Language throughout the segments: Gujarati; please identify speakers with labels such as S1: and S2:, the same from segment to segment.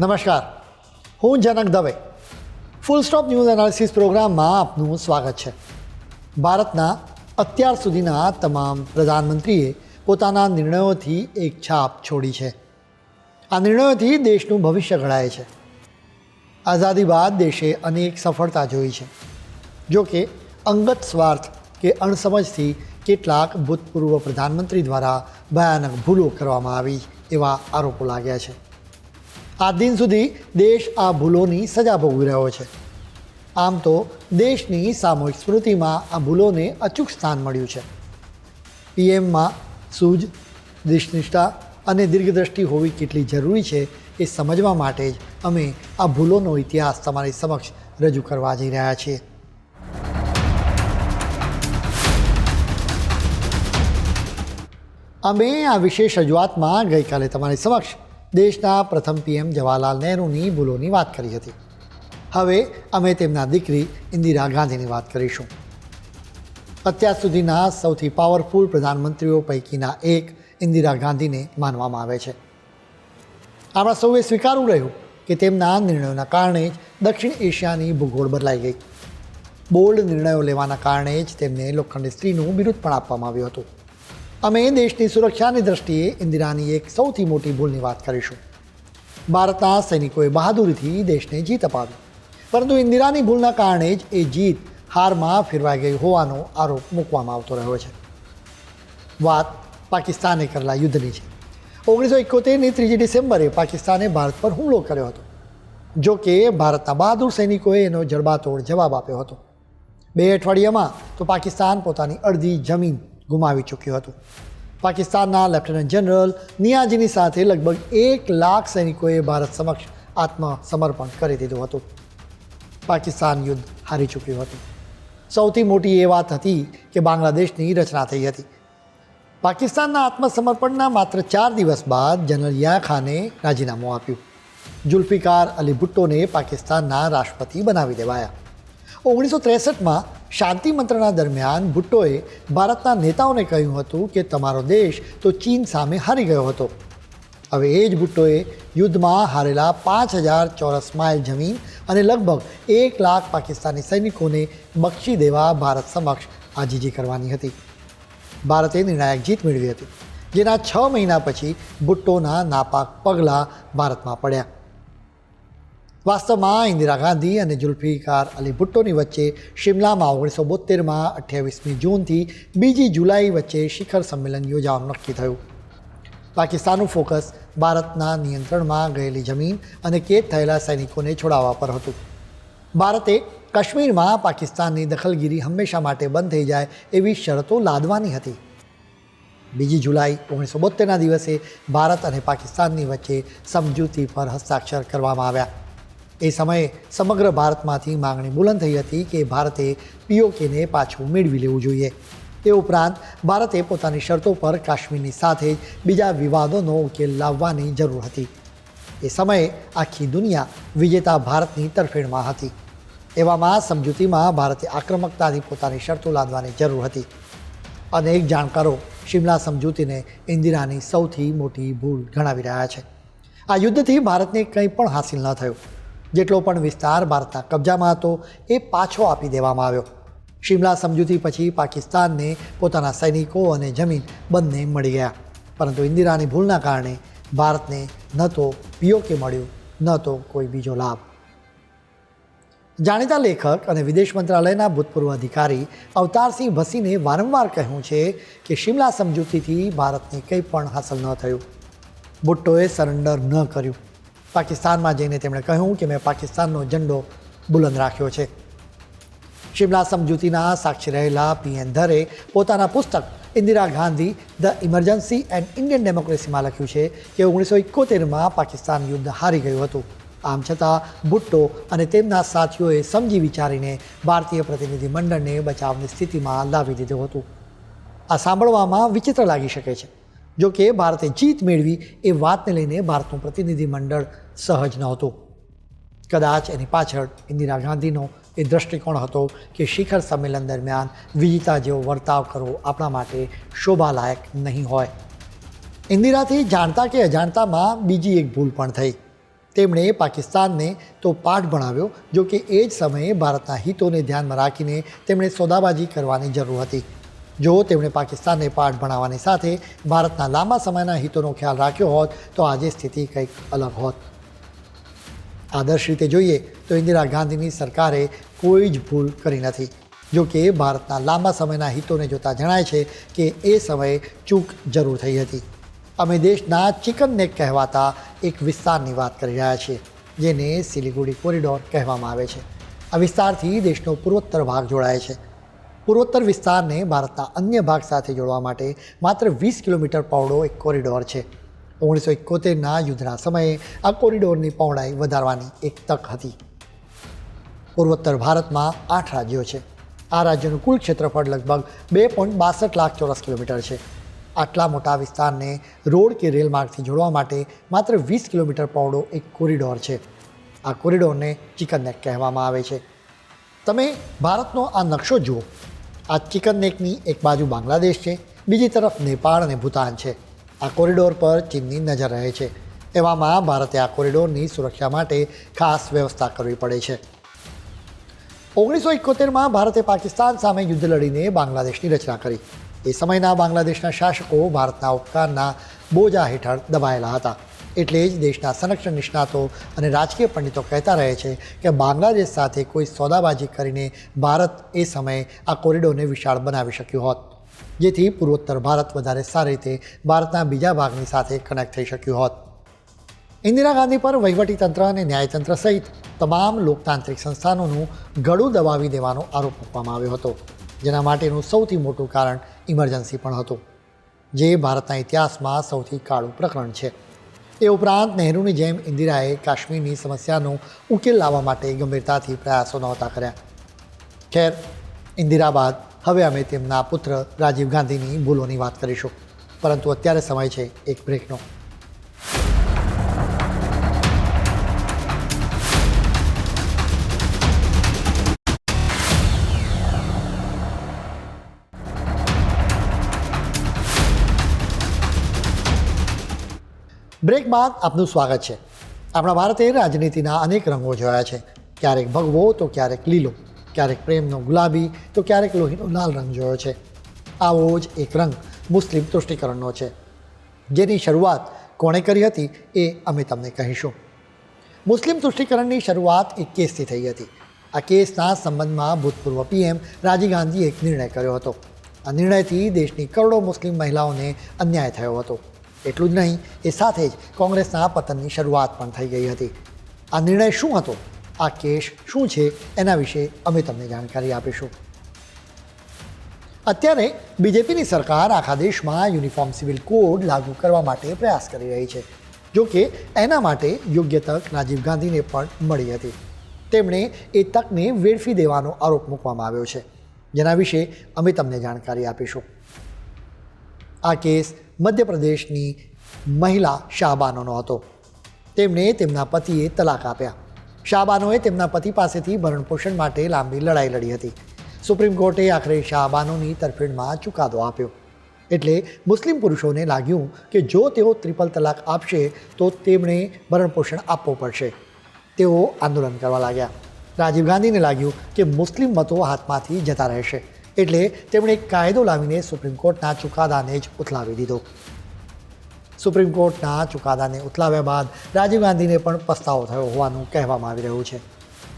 S1: નમસ્કાર. હું Janak Dave. Full stop news analysis પ્રોગ્રામમાં આપનું સ્વાગત છે. ભારતના અત્યાર સુધીના તમામ પ્રધાનમંત્રીએ પોતાના નિર્ણયોથી એક છાપ છોડી છે. આ નિર્ણયોથી દેશનું ભવિષ્ય ઘડાય છે. આઝાદી બાદ દેશે અનેક સફળતા જોઈ છે. જો કે, અંગત સ્વાર્થ કે અણસમજથી કેટલાક ભૂતપૂર્વ પ્રધાનમંત્રી દ્વારા ભયાનક ભૂલો કરવામાં આવી એવા આરોપો લાગ્યા છે. આ દિન સુધી દેશ આ ભૂલોની સજા ભોગવી રહ્યો છે. આમ તો દેશની સામૂહિક સ્મૃતિમાં આ ભૂલોને અચૂક સ્થાન મળ્યું છે. પીએમમાં સૂઝ દિશનિષ્ઠા અને દીર્ઘદ્રષ્ટિ હોવી કેટલી જરૂરી છે એ સમજવા માટે જ અમે આ ભૂલોનો ઇતિહાસ તમારી સમક્ષ રજૂ કરવા જઈ રહ્યા છીએ. અમે આ વિશેષ રજૂઆતમાં ગઈકાલે તમારી સમક્ષ દેશના પ્રથમ પીએમ જવાહરલાલ નહેરુની ભૂલોની વાત કરી હતી. હવે અમે તેમના દીકરી ઇન્દિરા ગાંધીની વાત કરીશું. અત્યાર સુધીના સૌથી પાવરફુલ પ્રધાનમંત્રીઓ પૈકીના એક ઇન્દિરા ગાંધીને માનવામાં આવે છે. આપણા સૌએ સ્વીકારવું રહ્યું કે તેમના નિર્ણયોના કારણે જ દક્ષિણ એશિયાની ભૂગોળ બદલાઈ ગઈ. બોલ્ડ નિર્ણયો લેવાના કારણે જ તેમને લોખંડી સ્ત્રીનું બિરુદ પણ આપવામાં આવ્યું હતું. અમે દેશની સુરક્ષાની દ્રષ્ટિએ ઇન્દિરાની એક સૌથી મોટી ભૂલની વાત કરીશું. ભારતના સૈનિકોએ બહાદુરીથી દેશને જીત અપાવી. પરંતુ ઇન્દિરાની ભૂલના કારણે જ એ જીત હારમાં ફેરવાઈ ગઈ હોવાનો આરોપ મૂકવામાં આવતો રહ્યો છે. વાત પાકિસ્તાને કરેલા યુદ્ધની છે. ઓગણીસો એકોતેરની ત્રીજી ડિસેમ્બરે પાકિસ્તાને ભારત પર હુમલો કર્યો હતો. જો કે ભારતના બહાદુર સૈનિકોએ એનો જડબાતોડ જવાબ આપ્યો હતો. બે અઠવાડિયામાં તો પાકિસ્તાન પોતાની અડધી જમીન ગુમાવી ચૂક્યું હતું. પાકિસ્તાનના લેફ્ટનન્ટ જનરલ નિયાજીની સાથે લગભગ એક લાખ સૈનિકોએ ભારત સમક્ષ આત્મસમર્પણ કરી દીધું હતું. પાકિસ્તાન યુદ્ધ હારી ચૂક્યું હતું. સૌથી મોટી એ વાત હતી કે બાંગ્લાદેશની રચના થઈ હતી. પાકિસ્તાનના આત્મસમર્પણના માત્ર ચાર દિવસ બાદ જનરલ યા ખાને રાજીનામું આપ્યું. જુલ્ફિકાર અલી ભુટ્ટોને પાકિસ્તાનના રાષ્ટ્રપતિ બનાવી દેવાયા. ઓગણીસો ત્રેસઠમાં શાંતિ મંત્રણા દરમિયાન ભુટ્ટોએ ભારતના નેતાઓને કહ્યું હતું કે તમારો દેશ તો ચીન સામે હારી ગયો હતો. હવે એ જ ભુટ્ટોએ યુદ્ધમાં હારેલા પાંચ હજાર ચોરસ માઇલ જમીન અને લગભગ એક લાખ પાકિસ્તાની સૈનિકોને બક્ષી દેવા ભારત સમક્ષ આજીજી કરવાની હતી. ભારતે નિર્ણાયક જીત મેળવી હતી, જેના છ મહિના પછી ભુટ્ટોના નાપાક પગલાં ભારતમાં પડ્યા. વાસ્તવમાં ઇન્દિરા ગાંધી અને જુલ્ફિકાર અલી ભુટ્ટોની વચ્ચે શિમલામાં ઓગણીસો બોતેરમાં અઠ્યાવીસમી જૂનથી બીજી જુલાઈ વચ્ચે શિખર સંમેલન યોજવાનું નક્કી થયું. પાકિસ્તાનનું ફોકસ ભારતના નિયંત્રણમાં ગયેલી જમીન અને કેદ થયેલા સૈનિકોને છોડાવવા પર હતું. ભારતે કાશ્મીરમાં પાકિસ્તાનની દખલગીરી હંમેશા માટે બંધ થઈ જાય એવી શરતો લાદવાની હતી. બીજી જુલાઈ ઓગણીસો બોતેરના દિવસે ભારત અને પાકિસ્તાનની વચ્ચે સમજૂતી પર હસ્તાક્ષર કરવામાં આવ્યા. એ સમયે સમગ્ર ભારતમાંથી માંગણી બુલંદ થઈ હતી કે ભારતે પીઓકેને પાછું મેળવી લેવું જોઈએ. તે ઉપરાંત, ભારતે પોતાની શરતો પર કાશ્મીરની સાથે જ બીજા વિવાદોનો ઉકેલ લાવવાની જરૂર હતી. એ સમયે આખી દુનિયા વિજેતા ભારતની તરફેણમાં હતી. એવામાં સમજૂતીમાં ભારતે આક્રમકતાથી પોતાની શરતો લાદવાની જરૂર હતી. અનેક જાણકારો શિમલા સમજૂતીને ઇન્દિરાની સૌથી મોટી ભૂલ ગણાવી રહ્યા છે. આ યુદ્ધથી ભારતને કંઈ પણ હાંસિલ ન થયું. જેટલો પણ વિસ્તાર ભારતના કબજામાં હતો, એ પાછો આપી દેવામાં આવ્યો. શિમલા સમજૂતી પછી પાકિસ્તાનને પોતાના સૈનિકો અને જમીન બંને મળી ગયા. પરંતુ ઇન્દિરાની ભૂલના કારણે ભારતને ન તો પીઓકે મળ્યું, ન તો કોઈ બીજો લાભ. જાણીતા લેખક અને વિદેશ મંત્રાલયના ભૂતપૂર્વ અધિકારી અવતારસિંહ ભસીને વારંવાર કહ્યું છે કે શિમલા સમજૂતીથી ભારતને કંઈ પણ હાંસલ ન થયું. ભુટ્ટોએ સરેન્ડર ન કર્યું. પાકિસ્તાનમાં જઈને તેમણે કહ્યું કે મેં પાકિસ્તાનનો ઝંડો બુલંદ રાખ્યો છે. શિમલા સમજૂતીના સાક્ષી રહેલા પીએન ધરે પોતાના પુસ્તક Indira Gandhi, the emergency and Indian ડેમોક્રેસીમાં લખ્યું છે કે ઓગણીસો એકોતેરમાં પાકિસ્તાન યુદ્ધ હારી ગયું હતું. આમ છતાં, ભુટ્ટો અને તેમના સાથીઓએ સમજી વિચારીને ભારતીય પ્રતિનિધિ મંડળને બચાવની સ્થિતિમાં લાવી દીધું હતું. આ સાંભળવામાં વિચિત્ર લાગી શકે છે. જો કે ભારતે જીત મેળવી એ વાતને લઈને ભારતનું પ્રતિનિધિમંડળ સહજ નહોતું. કદાચ એની પાછળ ઇન્દિરા ગાંધીનો એ દૃષ્ટિકોણ હતો કે શિખર સંમેલન દરમિયાન વિજેતા જેવો વર્તાવ કરવો આપણા માટે શોભાલાયક નહીં હોય. ઇન્દિરાથી જાણતા કે અજાણતામાં બીજી એક ભૂલ પણ થઈ. તેમણે પાકિસ્તાનને તો પાઠ ભણાવ્યો, જો કે એ જ સમયે ભારતના હિતોને ધ્યાનમાં રાખીને તેમણે સોદાબાજી કરવાની જરૂર હતી. જો તેમણે પાકિસ્તાનને પાઠ ભણાવવાની સાથે ભારતના લાંબા સમયના હિતોનો ખ્યાલ રાખ્યો હોત, તો આજે સ્થિતિ કંઈક અલગ હોત. આદર્શ રીતે જોઈએ, તો ઇન્દિરા ગાંધીની સરકારે કોઈ જ ભૂલ કરી નથી. જો કે ભારતના લાંબા સમયના હિતોને જોતા જણાય છે કે એ સમયે ચૂક જરૂર થઈ હતી. અમે દેશના ચિકન નેક કહેવાતા એક વિસ્તારની વાત કરી રહ્યા છીએ, જેને સિલિગુડી કોરિડોર કહેવામાં આવે છે. આ વિસ્તારથી દેશનો પૂર્વોત્તર ભાગ જોડાય છે. પૂર્વોત્તર વિસ્તારને ભારતના અન્ય ભાગ સાથે જોડવા માટે માત્ર વીસ કિલોમીટર પહોળો એક કોરિડોર છે. ઓગણીસો એકોતેરના યુદ્ધના સમયે આ કોરિડોરની પહોળાઈ વધારવાની એક તક હતી. પૂર્વોત્તર ભારતમાં આઠ રાજ્યો છે. આ રાજ્યનું કુલ ક્ષેત્રફળ લગભગ બે પોઈન્ટ બાસઠ લાખ ચોરસ કિલોમીટર છે. આટલા મોટા વિસ્તારને રોડ કે રેલ માર્ગથી જોડવા માટે માત્ર વીસ કિલોમીટર પહોળો એક કોરિડોર છે. આ કોરિડોરને ચિકન નેક કહેવામાં આવે છે. તમે ભારતનો આ નકશો જુઓ. આ ચિકન નેકની એક બાજુ બાંગ્લાદેશ છે, બીજી તરફ નેપાળ અને ભૂતાન છે. આ કોરિડોર પર ચીનની નજર રહે છે. એવામાં ભારતે આ કોરિડોરની સુરક્ષા માટે ખાસ વ્યવસ્થા કરવી પડે છે. ઓગણીસો એકોતેરમાં ભારતે પાકિસ્તાન સામે યુદ્ધ લડીને બાંગ્લાદેશની રચના કરી. એ સમયના બાંગ્લાદેશના શાસકો ભારતના ઉપકારના બોજા હેઠળ દબાયેલા હતા. એટલે જ દેશના સંરક્ષણ નિષ્ણાતો અને રાજકીય પંડિતો કહેતા રહે છે કે બાંગ્લાદેશ સાથે કોઈ સોદાબાજી કરીને ભારત એ સમયે આ કોરિડોરને વિશાળ બનાવી શક્યું હોત, જેથી પૂર્વોત્તર ભારત વધારે સારી રીતે ભારતના બીજા ભાગની સાથે કનેક્ટ થઈ શક્યું હોત. ઇન્દિરા ગાંધી પર વહીવટીતંત્ર અને ન્યાયતંત્ર સહિત તમામ લોકતાંત્રિક સંસ્થાનોનું ગળું દબાવી દેવાનો આરોપ મૂકવામાં આવ્યો હતો, જેના માટેનું સૌથી મોટું કારણ ઇમરજન્સી પણ હતું, જે ભારતના ઇતિહાસમાં સૌથી કાળું પ્રકરણ છે. એ ઉપરાંત નહેરુની જેમ ઇન્દિરાએ કાશ્મીરની સમસ્યાનો ઉકેલ લાવવા માટે ગંભીરતાથી પ્રયાસો નહોતા કર્યા. ખેર, ઇન્દિરા બાદ હવે અમે તેમના પુત્ર રાજીવ ગાંધીની ભૂલોની વાત કરીશું. પરંતુ અત્યારે સમય છે એક બ્રેકનો બ્રેક બાદ આપનું સ્વાગત છે. આપણા ભારતે રાજનીતિના અનેક રંગો જોયા છે. ક્યારેક ભગવો, તો ક્યારેક લીલો. ક્યારેક પ્રેમનો ગુલાબી, તો ક્યારેક લોહીનો લાલ રંગ જોયો છે. આવો જ એક રંગ મુસ્લિમ તુષ્ટિકરણનો છે. જેની શરૂઆત કોણે કરી હતી એ અમે તમને કહીશું. મુસ્લિમ તુષ્ટિકરણની શરૂઆત એક કેસથી થઈ હતી. આ કેસના સંબંધમાં ભૂતપૂર્વ પીએમ રાજીવ ગાંધીએ એક નિર્ણય કર્યો હતો. આ નિર્ણયથી દેશની કરોડો મુસ્લિમ મહિલાઓને અન્યાય થયો હતો. એટલું જ નહીં, એ સાથે જ કોંગ્રેસના પતનની શરૂઆત પણ થઈ ગઈ હતી. આ નિર્ણય શું હતો? આ કેસ શું છે? એના વિશે અમે તમને જાણકારી આપીશું. અત્યારે બીજેપીની સરકાર આખા દેશમાં યુનિફોર્મ સિવિલ કોડ લાગુ કરવા માટે પ્રયાસ કરી રહી છે, જો કે એના માટે યોગ્ય તક રાજીવ ગાંધીને પણ મળી હતી. તેમણે એ તકને વેડફી દેવાનો આરોપ મૂકવામાં આવ્યો છે. જેના વિશે અમે તમને જાણકારી આપીશું. આ કેસ મધ્યપ્રદેશની મહિલા શાહબાનોનો હતો. તેમણે તેમના પતિએ તલાક આપ્યા. શાહબાનોએ તેમના પતિ પાસેથી ભરણપોષણ માટે લાંબી લડાઈ લડી હતી. સુપ્રીમ કોર્ટે આખરે શાહબાનોની તરફેણમાં ચુકાદો આપ્યો. એટલે મુસ્લિમ પુરુષોને લાગ્યું કે જો તેઓ ત્રિપલ તલાક આપશે, તો તેમણે ભરણપોષણ આપવું પડશે. તેઓ આંદોલન કરવા લાગ્યા. રાજીવ ગાંધીને લાગ્યું કે મુસ્લિમ મતો હાથમાંથી જતા રહેશે. એટલે તેમણે એક કાયદો લાવીને સુપ્રીમ કોર્ટના ચુકાદાને જ ઉથલાવી દીધો. સુપ્રીમ કોર્ટના ચુકાદાને ઉથલાવ્યા બાદ રાજીવ ગાંધીને પણ પસ્તાવો થયો હોવાનું કહેવામાં આવી રહ્યું છે.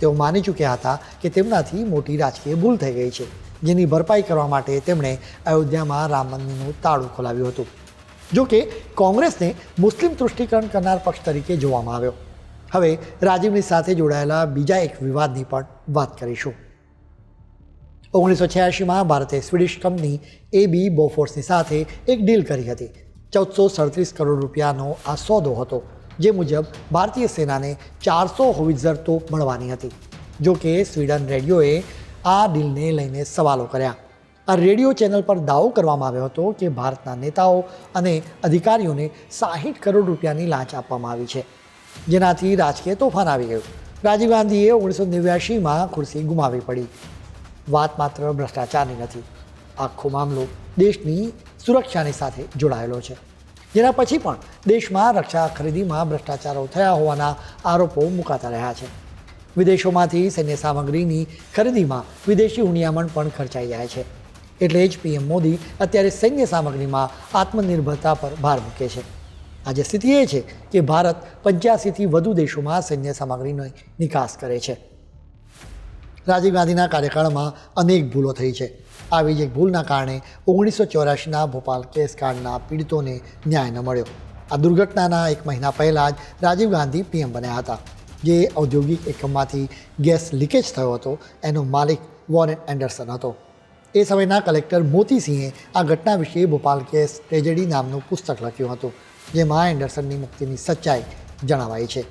S1: તેઓ માની ચૂક્યા હતા કે તેમનાથી મોટી રાજકીય ભૂલ થઈ ગઈ છે, જેની ભરપાઈ કરવા માટે તેમણે અયોધ્યામાં રામ મંદિરનું તાળું ખોલાવ્યું હતું. જો કે કોંગ્રેસને મુસ્લિમ તૃષ્ટિકરણ કરનાર પક્ષ તરીકે જોવામાં આવ્યો. હવે રાજીવની સાથે જોડાયેલા બીજા એક વિવાદની પણ વાત કરીશું. ઓગણીસો છ્યાસીમાં ભારતે સ્વીડિશ કંપની એ બી બોફોર્સની સાથે એક ડીલ કરી હતી. ચૌદસો સડત્રીસ કરોડ રૂપિયાનો આ સોદો હતો, જે મુજબ ભારતીય સેનાને ચારસો હોવિઝર તોપ મળવાની હતી. જોકે સ્વીડન રેડિયોએ આ ડીલને લઈને સવાલો કર્યા. આ રેડિયો ચેનલ પર દાવો કરવામાં આવ્યો હતો કે ભારતના નેતાઓ અને અધિકારીઓને સાહીઠ કરોડ રૂપિયાની લાંચ આપવામાં આવી છે. જેનાથી રાજકીય તોફાન આવી ગયું. રાજીવ ગાંધીએ ઓગણીસો નેવ્યાસીમાં ખુરશી ગુમાવી પડી. વાત માત્ર ભ્રષ્ટાચારની નથી. આખો મામલો દેશની સુરક્ષાની સાથે જોડાયેલો છે. જેના પછી પણ દેશમાં રક્ષા ખરીદીમાં ભ્રષ્ટાચારો થયા હોવાના આરોપો મુકાતા રહ્યા છે. વિદેશોમાંથી સૈન્ય સામગ્રીની ખરીદીમાં વિદેશી હુનિયામણ પણ ખર્ચાઈ જાય છે. એટલે જ પીએમ મોદી અત્યારે સૈન્ય સામગ્રીમાં આત્મનિર્ભરતા પર ભાર મૂકે છે. આજે સ્થિતિ એ છે કે ભારત પંચ્યાસીથી વધુ દેશોમાં સૈન્ય સામગ્રીનો નિકાસ કરે છે. રાજીવ ગાંધીના કાર્યકાળમાં અનેક ભૂલો થઈ છે. આવી જ એક ભૂલના કારણે ઓગણીસો ચોરાશીના ભોપાલ કેસ કાંડના પીડિતોને ન્યાય ન મળ્યો. આ દુર્ઘટનાના એક મહિના પહેલાં જ રાજીવ ગાંધી પીએમ બન્યા હતા. જે ઔદ્યોગિક એકમમાંથી ગેસ લીકેજ થયો હતો, એનો માલિક વોરેન એન્ડરસન હતો. એ સમયના કલેક્ટર મોતીસિંહે આ ઘટના વિશે ભોપાલ કેસ ટ્રેજેડી નામનું પુસ્તક લખ્યું હતું, જેમાં એન્ડરસનની મુક્તિની સચ્ચાઈ જણાવાઈ છે.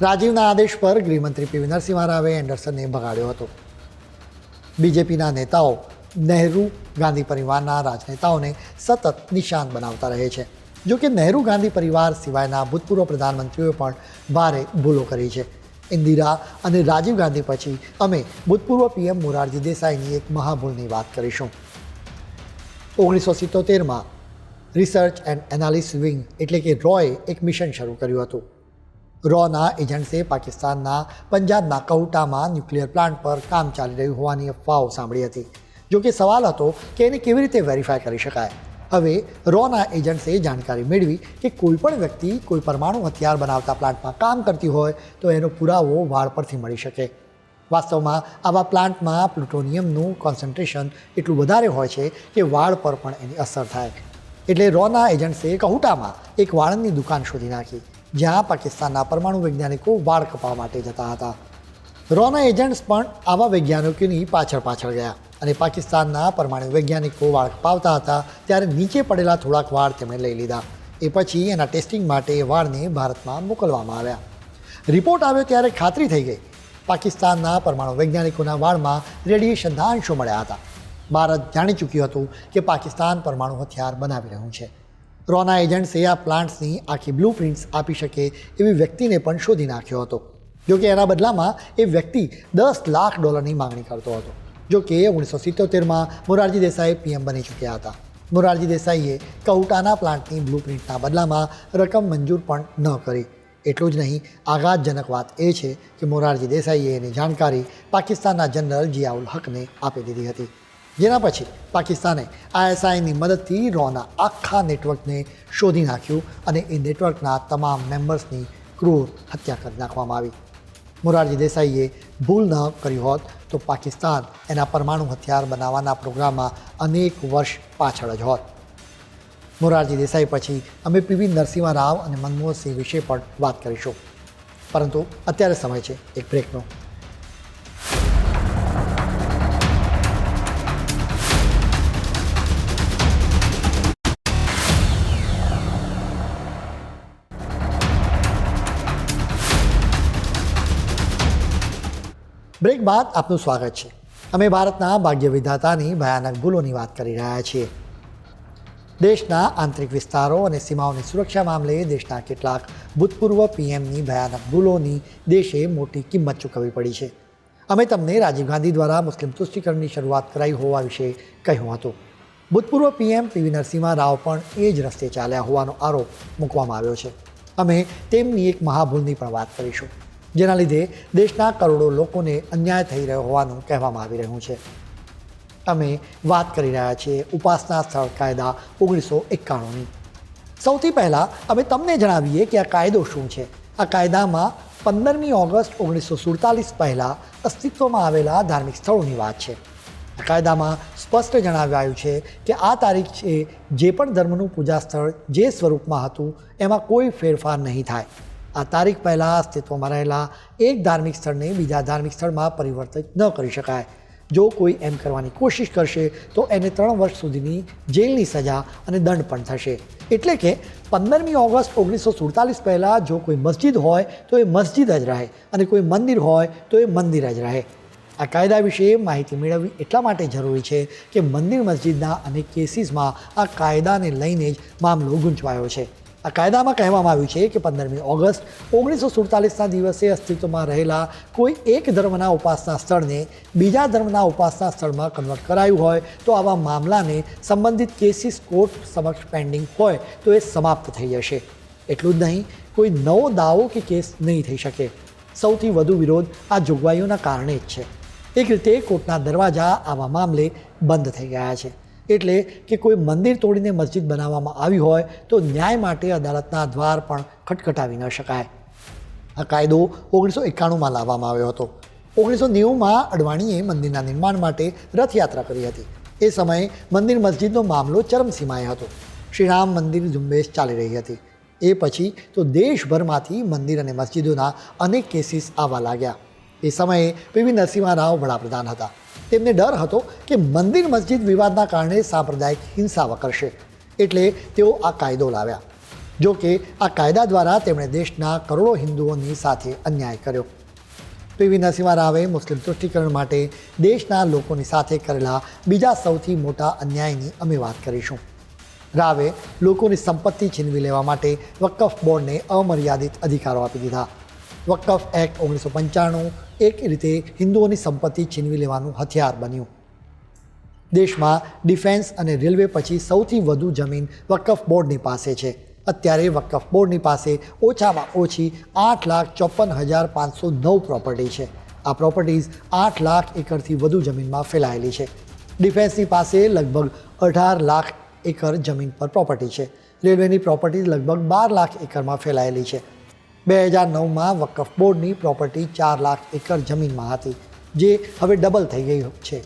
S1: રાજીવના આદેશ પર ગૃહમંત્રી પી નરસિંહ રાવે એન્ડરસનને ભગાડ્યો હતો. બીજેપીના નેતાઓ નહેરુ ગાંધી પરિવારના રાજનેતાઓને સતત નિશાન બનાવતા રહે છે. જોકે નહેરુ ગાંધી પરિવાર સિવાયના ભૂતપૂર્વ પ્રધાનમંત્રીઓએ પણ ભારે ભૂલો કરી છે. ઇન્દિરા અને રાજીવ ગાંધી પછી અમે ભૂતપૂર્વ પીએમ મોરારજી દેસાઈની એક મહાભૂલની વાત કરીશું. ઓગણીસો સિત્તોતેરમાં રિસર્ચ એન્ડ એનાલિસ વિંગ એટલે કે રોય એક મિશન શરૂ કર્યું હતું. રોના એજન્ટ્સે પાકિસ્તાનના પંજાબના કૌટામાં ન્યુક્લિયર પ્લાન્ટ પર કામ ચાલી રહ્યું હોવાની અફવાઓ સાંભળી હતી. જો કે સવાલ હતો કે એને કેવી રીતે વેરીફાઈ કરી શકાય? હવે રોના એજન્ટ્સે જાણકારી મેળવી કે કોઈ પણ વ્યક્તિ કોઈ પરમાણુ હથિયાર બનાવતા પ્લાન્ટમાં કામ કરતી હોય તો એનો પુરાવો વાળ પરથી મળી શકે. વાસ્તવમાં આવા પ્લાન્ટમાં પ્લુટોનિયમનું કોન્સન્ટ્રેશન એટલું વધારે હોય છે કે વાળ પર પણ એની અસર થાય. એટલે રોના એજન્ટ્સે કહુટામાં એક વાળંદની દુકાન શોધી નાખી. જ્યાં પાકિસ્તાનના પરમાણુ વૈજ્ઞાનિકો વાળ કપાવવા માટે જતા હતા. રોના એજન્ટ્સ પણ આવા વૈજ્ઞાનિકોની પાછળ પાછળ ગયા અને પાકિસ્તાનના પરમાણુ વૈજ્ઞાનિકો વાળ કપાવતા હતા ત્યારે નીચે પડેલા થોડાક વાળ તેમણે લઈ લીધા. એ પછી એના ટેસ્ટિંગ માટે એ વાળને ભારતમાં મોકલવામાં આવ્યા. રિપોર્ટ આવ્યો ત્યારે ખાતરી થઈ ગઈ. પાકિસ્તાનના પરમાણુ વૈજ્ઞાનિકોના વાળમાં રેડિયેશનના અંશો મળ્યા હતા. ભારત જાણી ચૂક્યું હતું કે પાકિસ્તાન પરમાણુ હથિયાર બનાવી રહ્યું છે. રોના એજન્ટ્સે આ પ્લાન્ટ્સની આખી બ્લુ પ્રિન્ટ્સ આપી શકે એવી વ્યક્તિને પણ શોધી નાખ્યો હતો. જોકે એના બદલામાં એ વ્યક્તિ દસ લાખ ડોલરની માંગણી કરતો હતો. જો કે ઓગણીસો સિત્તોતેરમાં મોરારજી દેસાઈ પીએમ બની ચૂક્યા હતા. મોરારજી દેસાઈએ કૌટાના પ્લાન્ટની બ્લુ પ્રિન્ટના બદલામાં રકમ મંજૂર પણ ન કરી. એટલું જ નહીં, આઘાતજનક વાત એ છે કે મોરારજી દેસાઈએ એની જાણકારી પાકિસ્તાનના જનરલ જિયાઉલ હકને આપી દીધી હતી. જેના પછી પાકિસ્તાને આઈએસઆઈની મદદથી રોના આખા નેટવર્કને શોધી નાખ્યું અને એ નેટવર્કના તમામ મેમ્બર્સની ક્રૂર હત્યા કરી નાખવામાં આવી. મોરારજી દેસાઈએ ભૂલ ન કરી હોત તો પાકિસ્તાન એના પરમાણુ હથિયાર બનાવવાના પ્રોગ્રામમાં અનેક વર્ષ પાછળ જ હોત. મોરારજી દેસાઈ પછી અમે પીવી નરસિંહ રાવ અને મનમોહનસિંહ વિશે પણ વાત કરીશું. પરંતુ અત્યારે સમય છે, એક બ્રેકનો બ્રેક બાદ આપનું સ્વાગત છે. અમે ભારતના ભાગ્ય વિધાતાની ભયાનક ભૂલોની વાત કરી રહ્યા છીએ. દેશના આંતરિક વિસ્તારો અને સીમાઓની સુરક્ષા મામલે દેશના કેટલાક ભૂતપૂર્વ પીએમની ભયાનક ભૂલોની દેશે મોટી કિંમત ચૂકવવી પડી છે. અમે તમને રાજીવ ગાંધી દ્વારા મુસ્લિમ તુષ્ટિકરણની શરૂઆત કરાઈ હોવા વિશે કહ્યું હતું. ભૂતપૂર્વ પીએમ પીવી નરસિંહ રાવ પણ એ જ રસ્તે ચાલ્યા હોવાનો આરોપ મૂકવામાં આવ્યો છે. અમે તેમની એક મહાભૂલની પણ વાત કરીશું. જેના લીધે દેશના કરોડો લોકોને અન્યાય થઈ રહ્યો હોવાનું કહેવામાં આવી રહ્યું છે. અમે વાત કરી રહ્યા છીએ ઉપાસના સ્થળ કાયદા ઓગણીસો એકાણુંની. સૌથી પહેલાં અમે તમને જણાવીએ કે આ કાયદો શું છે. આ કાયદામાં પંદરમી ઓગસ્ટ ઓગણીસો સુડતાલીસ પહેલાં અસ્તિત્વમાં આવેલા ધાર્મિક સ્થળોની વાત છે. આ કાયદામાં સ્પષ્ટ જણાવાયું છે કે આ તારીખ છે જે પણ ધર્મનું પૂજા સ્થળ જે સ્વરૂપમાં હતું, એમાં કોઈ ફેરફાર નહીં થાય. આ તારીખ પહેલાં અસ્તિત્વમાં રહેલા એક ધાર્મિક સ્થળને બીજા ધાર્મિક સ્થળમાં પરિવર્તિત ન કરી શકાય. જો કોઈ એમ કરવાની કોશિશ કરશે, તો એને ત્રણ વર્ષ સુધીની જેલની સજા અને દંડ પણ થશે. એટલે કે પંદરમી ઓગસ્ટ ઓગણીસો સુડતાલીસ પહેલાં જો કોઈ મસ્જિદ હોય, તો એ મસ્જિદ જ રહે. અને કોઈ મંદિર હોય, તો એ મંદિર જ રહે. આ કાયદા વિશે માહિતી મેળવવી એટલા માટે જરૂરી છે કે મંદિર મસ્જિદના અનેક કેસીસમાં આ કાયદાને લઈને જ મામલો ગૂંચવાયો છે. આ કાયદામાં કહેવામાં આવ્યું છે કે પંદરમી ઓગસ્ટ ઓગણીસો સુડતાલીસના દિવસે અસ્તિત્વમાં રહેલા કોઈ એક ધર્મના ઉપાસના સ્થળને બીજા ધર્મના ઉપાસના સ્થળમાં કન્વર્ટ કરાયું હોય તો આવા મામલાને સંબંધિત કેસીસ કોર્ટ સમક્ષ પેન્ડિંગ હોય તો એ સમાપ્ત થઈ જશે. એટલું જ નહીં, કોઈ નવો દાવો કે કેસ નહીં થઈ શકે. સૌથી વધુ વિરોધ આ જોગવાઈઓના કારણે જ છે. એક રીતે કોર્ટના દરવાજા આવા મામલે બંધ થઈ ગયા છે. એટલે કે કોઈ મંદિર તોડીને મસ્જિદ બનાવવામાં આવી હોય તો ન્યાય માટે અદાલતના દ્વાર પણ ખટખટાવી ન શકાય. આ કાયદો ઓગણીસો એકાણુંમાં લાવવામાં આવ્યો હતો. ઓગણીસો નેવુંમાં અડવાણીએ મંદિરના નિર્માણ માટે રથયાત્રા કરી હતી. એ સમયે મંદિર મસ્જિદનો મામલો ચરમસીમાએ હતો. શ્રીરામ મંદિર ઝુંબેશ ચાલી રહી હતી. એ પછી તો દેશભરમાંથી મંદિર અને મસ્જિદોના અનેક કેસીસ આવવા લાગ્યા. એ સમયે પીવી નરસિંહ રાવ વડાપ્રધાન હતા. તેમને ડર હતો કે મંદિર મસ્જિદ વિવાદના કારણે સાંપ્રદાયિક હિંસા વકરશે. એટલે તેઓ આ કાયદો લાવ્યા. જો કે આ કાયદા દ્વારા તેમણે દેશના કરોડો હિન્દુઓની સાથે અન્યાય કર્યો. પીવી નરસિંહ રાવે મુસ્લિમ તુષ્ટિકરણ માટે દેશના લોકોની સાથે કરેલા બીજા સૌથી મોટા અન્યાયની અમે વાત કરીશું. રાવે લોકોની સંપત્તિ છીનવી લેવા માટે વકફ બોર્ડને અમર્યાદિત અધિકારો આપી દીધા. વકફ એક્ટ ઓગણીસો પંચાણું એક રીતે હિન્દુઓની સંપત્તિ છીનવી લેવાનું હથિયાર બન્યું. દેશમાં ડિફેન્સ અને રેલવે પછી સૌથી વધુ જમીન વકફ બોર્ડની પાસે છે. અત્યારે વકફ બોર્ડની પાસે ઓછામાં ઓછી આઠ લાખ ચોપન હજાર પાંચસો નવ પ્રોપર્ટી છે. આ પ્રોપર્ટીઝ આઠ લાખ એકરથી વધુ જમીનમાં ફેલાયેલી છે. ડિફેન્સની પાસે લગભગ અઢાર લાખ એકર જમીન પર પ્રોપર્ટી છે. રેલવેની પ્રોપર્ટી લગભગ બાર લાખ એકરમાં ફેલાયેલી છે. બે હજાર નવમાં વકફ બોર્ડની પ્રોપર્ટી ચાર લાખ એકર જમીનમાં હતી, જે હવે ડબલ થઈ ગઈ છે.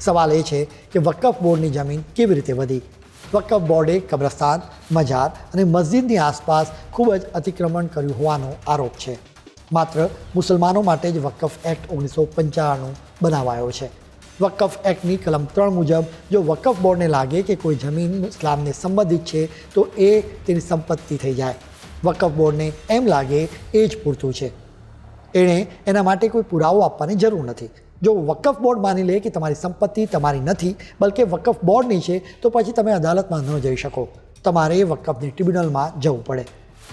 S1: સવાલ એ છે કે વકફ બોર્ડની જમીન કેવી રીતે વધી? વકફ બોર્ડે કબ્રસ્તાન મજાર અને મસ્જિદની આસપાસ ખૂબ જ અતિક્રમણ કર્યું હોવાનો આરોપ છે. માત્ર મુસલમાનો માટે જ વકફ એક્ટ ઓગણીસો પંચાણું બનાવાયો છે. વકફ એક્ટની કલમ ત્રણ મુજબ, જો વકફ બોર્ડને લાગે કે કોઈ જમીન ઇસ્લામને સંબંધિત છે, તો એ તેની સંપત્તિ થઈ જાય. વકફ બોર્ડને એમ લાગે એ જ પૂરતું છે. એણે એના માટે કોઈ પુરાવો આપવાની જરૂર નથી. જો વકફ બોર્ડ માની લે કે તમારી સંપત્તિ તમારી નથી, બલકે વકફ બોર્ડની છે, તો પછી તમે અદાલતમાં ન જઈ શકો. તમારે વકફની ટ્રિબ્યુનલમાં જવું પડે.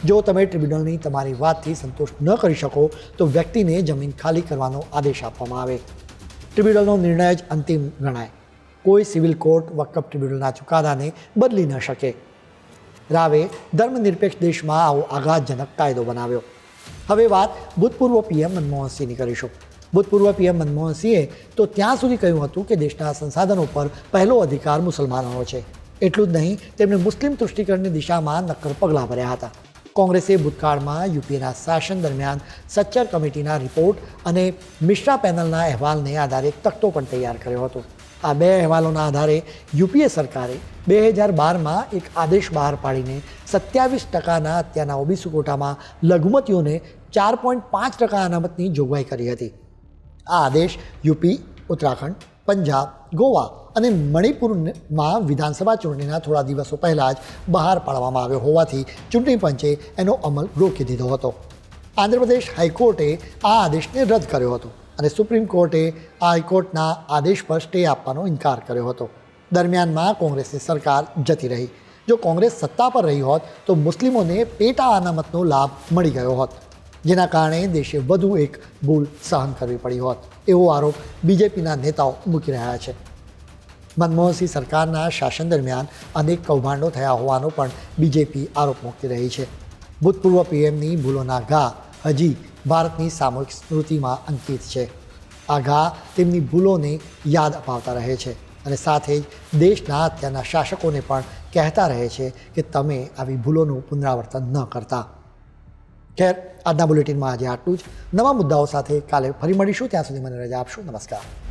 S1: જો તમે ટ્રિબ્યુનલની તમારી વાતથી સંતોષ ન કરી શકો, તો વ્યક્તિને જમીન ખાલી કરવાનો આદેશ આપવામાં આવે. ટ્રિબ્યુનલનો નિર્ણય જ અંતિમ ગણાય. કોઈ સિવિલ કોર્ટ વકફ ટ્રિબ્યુનલના ચુકાદાને બદલી ન શકે. રાવે ધર્મનિરપેક્ષ દેશમાં આવો આઘાતજનક કાયદો બનાવ્યો. હવે વાત ભૂતપૂર્વ પીએમ મનમોહનસિંહની કરીશું. ભૂતપૂર્વ પીએમ મનમોહનસિંહે તો ત્યાં સુધી કહ્યું હતું કે દેશના સંસાધનો પર પહેલો અધિકાર મુસલમાનોનો છે. એટલું જ નહીં, તેમણે મુસ્લિમ તુષ્ટિકરણની દિશામાં નક્કર પગલાં ભર્યા હતા. કોંગ્રેસે ભૂતકાળમાં યુપીએના શાસન દરમિયાન સચ્ચર કમિટીના રિપોર્ટ અને મિશ્રા પેનલના અહેવાલને આધારે તખ્તો પણ તૈયાર કર્યો હતો. આ બે અહેવાલોના આધારે યુપીએ સરકારે બે હજાર બારમાં એક આદેશ બહાર પાડીને સત્યાવીસ ટકાના અત્યારના ઓબીસી કોટામાં લઘુમતીઓને ચાર પોઈન્ટ પાંચ ટકા અનામતની જોગવાઈ કરી હતી. આ આદેશ યુપી, ઉત્તરાખંડ, પંજાબ, ગોવા અને મણિપુરમાં વિધાનસભા ચૂંટણીના થોડા દિવસો પહેલાં જ બહાર પાડવામાં આવ્યો હોવાથી ચૂંટણી પંચે એનો અમલ રોકી દીધો હતો. આંધ્રપ્રદેશ હાઈકોર્ટે આ આદેશને રદ કર્યો હતો. અને સુપ્રીમ કોર્ટે હાઈકોર્ટના આદેશ પર સ્ટે આપવાનો ઇનકાર કર્યો હતો. દરમિયાનમાં કોંગ્રેસની સરકાર જતી રહી. જો કોંગ્રેસ સત્તા પર રહી હોત, તો મુસ્લિમોને પેટા અનામતનો લાભ મળી ગયો હોત. જેના કારણે દેશે વધુ એક ભૂલ સહન કરવી પડી હોત, એવો આરોપ બીજેપીના નેતાઓ મૂકી રહ્યા છે. મનમોહનસિંહ સરકારના શાસન દરમિયાન અનેક કૌભાંડો થયા હોવાનો પણ બીજેપી આરોપ મૂકી રહી છે. ભૂતપૂર્વ પીએમની ભૂલોના ઘા હજી ભારતની સામૂહિક સ્મૃતિમાં અંકિત છે. આ ઘા તેમની ભૂલોને યાદ અપાવતા રહે છે અને સાથે જ દેશના અત્યારના શાસકોને પણ કહેતા રહે છે કે તમે આવી ભૂલોનું પુનરાવર્તન ન કરતા. ખેર, આજના બુલેટિનમાં આજે આટલું જ. નવા મુદ્દાઓ સાથે કાલે ફરી મળીશું. ત્યાં સુધી મને રજા આપશો. નમસ્કાર.